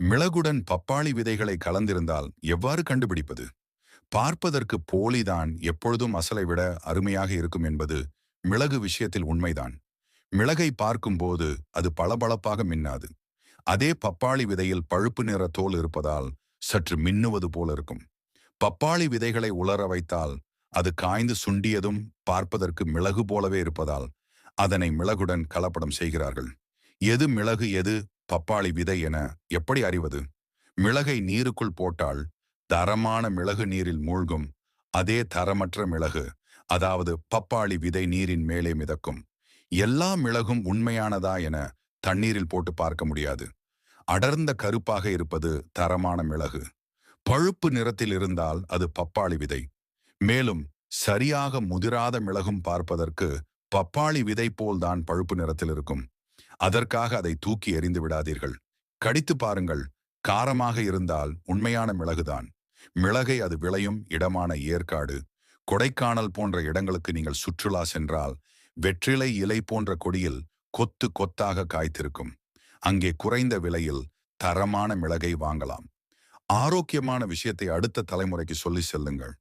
மிளகுடன் பப்பாளி விதைகளை கலந்திருந்தால் எவ்வாறு கண்டுபிடிப்பது? பார்ப்பதற்கு போலிதான் எப்பொழுதும் அசலை விட அருமையாக இருக்கும் என்பது மிளகு விஷயத்தில் உண்மைதான். மிளகை பார்க்கும்போது அது பளபளப்பாக மின்னாது. அதே பப்பாளி விதையில் பழுப்பு நிற தோல் இருப்பதால் சற்று மின்னுவது போல இருக்கும். பப்பாளி விதைகளை உலர வைத்தால் அது காய்ந்து சுண்டியதும் பார்ப்பதற்கு மிளகு போலவே இருப்பதால் அதனை மிளகுடன் கலப்படம் செய்கிறார்கள். எது மிளகு எது பப்பாளி விதை என எப்படி அறிவது? மிளகை நீருக்குள் போட்டால் தரமான மிளகு நீரில் மூழ்கும். அதே தரமற்ற மிளகு அதாவது பப்பாளி விதை நீரின் மேலே மிதக்கும். எல்லா மிளகும் உண்மையானதா என தண்ணீரில் போட்டு பார்க்க முடியாது. அடர்ந்த கருப்பாக இருப்பது தரமான மிளகு. பழுப்பு நிறத்தில் இருந்தால் அது பப்பாளி விதை. மேலும் சரியாக முதிராத மிளகும் பார்ப்பதற்கு பப்பாளி விதை போல்தான் பழுப்பு நிறத்தில் இருக்கும். அதற்காக அதை தூக்கி எறிந்து விடாதீர்கள். கடித்து பாருங்கள். காரமாக இருந்தால் உண்மையான மிளகுதான். மிளகை அது விளையும் இடமான ஏற்காடு. கொடைக்கானல் போன்ற இடங்களுக்கு நீங்கள் சுற்றுலா சென்றால் வெற்றிலை இலை போன்ற கொடியில் கொத்து கொத்தாக காய்த்திருக்கும். அங்கே குறைந்த விலையில் தரமான மிளகை வாங்கலாம். ஆரோக்கியமான விஷயத்தை அடுத்த தலைமுறைக்கு சொல்லி செல்லுங்கள்.